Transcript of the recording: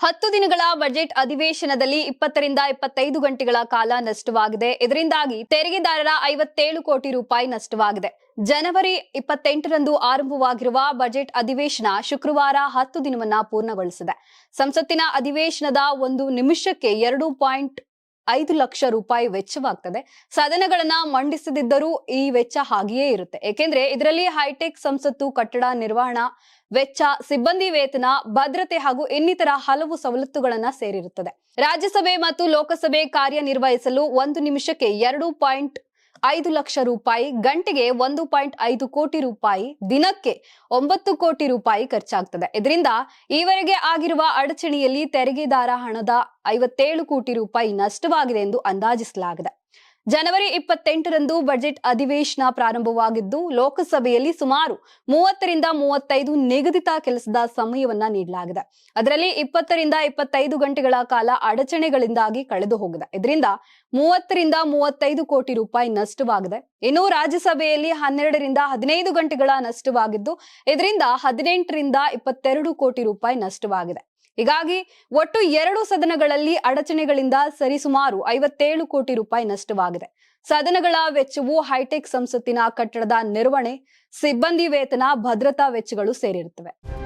ಹತ್ತು ದಿನಗಳ ಬಜೆಟ್ ಅಧಿವೇಶನದಲ್ಲಿ ಇಪ್ಪತ್ತರಿಂದ ಇಪ್ಪತ್ತೈದು ಗಂಟೆಗಳ ಕಾಲ ನಷ್ಟವಾಗಿದೆ. ಇದರಿಂದಾಗಿ ತೆರಿಗೆದಾರರ ಐವತ್ತೇಳು ಕೋಟಿ ರೂಪಾಯಿ ನಷ್ಟವಾಗಿದೆ. ಜನವರಿ ಇಪ್ಪತ್ತೆಂಟರಂದು ಆರಂಭವಾಗಿರುವ ಬಜೆಟ್ ಅಧಿವೇಶನ ಶುಕ್ರವಾರ ಹತ್ತು ದಿನವನ್ನ ಪೂರ್ಣಗೊಳಿಸಿದೆ. ಸಂಸತ್ತಿನ ಅಧಿವೇಶನದ ಒಂದು ನಿಮಿಷಕ್ಕೆ ಎರಡು ಪಾಯಿಂಟ್ ಐದು ಲಕ್ಷ ರೂಪಾಯಿ ವೆಚ್ಚವಾಗ್ತದೆ. ಸದನಗಳನ್ನ ಮಂಡಿಸದಿದ್ದರೂ ಈ ವೆಚ್ಚ ಹಾಗೆಯೇ ಇರುತ್ತೆ. ಏಕೆಂದ್ರೆ ಇದರಲ್ಲಿ ಹೈಟೆಕ್ ಸಂಸತ್ತು, ಕಟ್ಟಡ ನಿರ್ವಹಣಾ ವೆಚ್ಚ, ಸಿಬ್ಬಂದಿ ವೇತನ, ಭದ್ರತೆ ಹಾಗೂ ಇನ್ನಿತರ ಹಲವು ಸವಲತ್ತುಗಳನ್ನ ಸೇರಿರುತ್ತದೆ. ರಾಜ್ಯಸಭೆ ಮತ್ತು ಲೋಕಸಭೆ ಕಾರ್ಯನಿರ್ವಹಿಸಲು ಒಂದು ನಿಮಿಷಕ್ಕೆ ಎರಡು ಪಾಯಿಂಟ್ ಐದು ಲಕ್ಷ ರೂಪಾಯಿ, ಗಂಟೆಗೆ ಒಂದು ಪಾಯಿಂಟ್ ಐದು ಕೋಟಿ ರೂಪಾಯಿ, ದಿನಕ್ಕೆ ಒಂಬತ್ತು ಕೋಟಿ ರೂಪಾಯಿ ಖರ್ಚಾಗ್ತದೆ. ಇದರಿಂದ ಈವರೆಗೆ ಆಗಿರುವ ಅಡಚಣೆಯಲ್ಲಿ ತೆರಿಗೆದಾರ ಹಣದ ಐವತ್ತೇಳು ಕೋಟಿ ರೂಪಾಯಿ ನಷ್ಟವಾಗಿದೆ ಎಂದು ಅಂದಾಜಿಸಲಾಗಿದೆ. ಜನವರಿ ಇಪ್ಪತ್ತೆಂಟರಂದು ಬಜೆಟ್ ಅಧಿವೇಶನ ಪ್ರಾರಂಭವಾಗಿದ್ದು, ಲೋಕಸಭೆಯಲ್ಲಿ ಸುಮಾರು ಮೂವತ್ತರಿಂದ ಮೂವತ್ತೈದು ನಿಗದಿತ ಕೆಲಸದ ಸಮಯವನ್ನ ನೀಡಲಾಗಿದೆ. ಅದರಲ್ಲಿ ಇಪ್ಪತ್ತರಿಂದ ಇಪ್ಪತ್ತೈದು ಗಂಟೆಗಳ ಕಾಲ ಅಡಚಣೆಗಳಿಂದಾಗಿ ಕಳೆದು ಹೋಗಿದೆ ಇದರಿಂದ ಮೂವತ್ತರಿಂದ ಮೂವತ್ತೈದು ಕೋಟಿ ರೂಪಾಯಿ ನಷ್ಟವಾಗಿದೆ. ಇನ್ನು ರಾಜ್ಯಸಭೆಯಲ್ಲಿ ಹನ್ನೆರಡರಿಂದ ಹದಿನೈದು ಗಂಟೆಗಳ ನಷ್ಟವಾಗಿದ್ದು, ಇದರಿಂದ ಹದಿನೆಂಟರಿಂದ ಇಪ್ಪತ್ತೆರಡು ಕೋಟಿ ರೂಪಾಯಿ ನಷ್ಟವಾಗಿದೆ. ಹೀಗಾಗಿ ಒಟ್ಟು ಎರಡು ಸದನಗಳಲ್ಲಿ ಅಡಚಣೆಗಳಿಂದ ಸರಿಸುಮಾರು ಐವತ್ತೇಳು ಕೋಟಿ ರೂಪಾಯಿ ನಷ್ಟವಾಗಿದೆ. ಸದನಗಳ ವೆಚ್ಚವು ಹೈಟೆಕ್ ಸಂಸತ್ತಿನ ಕಟ್ಟಡದ ನಿರ್ವಹಣೆ, ಸಿಬ್ಬಂದಿ ವೇತನ, ಭದ್ರತಾ ವೆಚ್ಚಗಳು ಸೇರಿರುತ್ತವೆ.